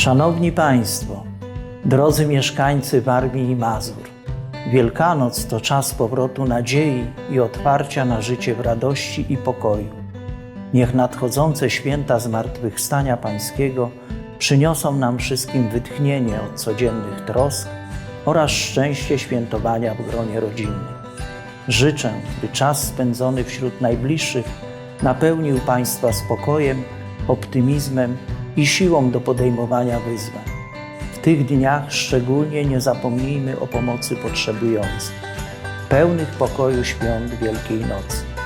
Szanowni Państwo, drodzy mieszkańcy Warmii i Mazur, Wielkanoc to czas powrotu nadziei i otwarcia na życie w radości i pokoju. Niech nadchodzące święta Zmartwychwstania Pańskiego przyniosą nam wszystkim wytchnienie od codziennych trosk oraz szczęście świętowania w gronie rodzinnym. Życzę, by czas spędzony wśród najbliższych napełnił Państwa spokojem, optymizmem i siłą do podejmowania wyzwań. W tych dniach szczególnie nie zapomnijmy o pomocy potrzebujących. Pełnych pokoju świąt Wielkiej Nocy.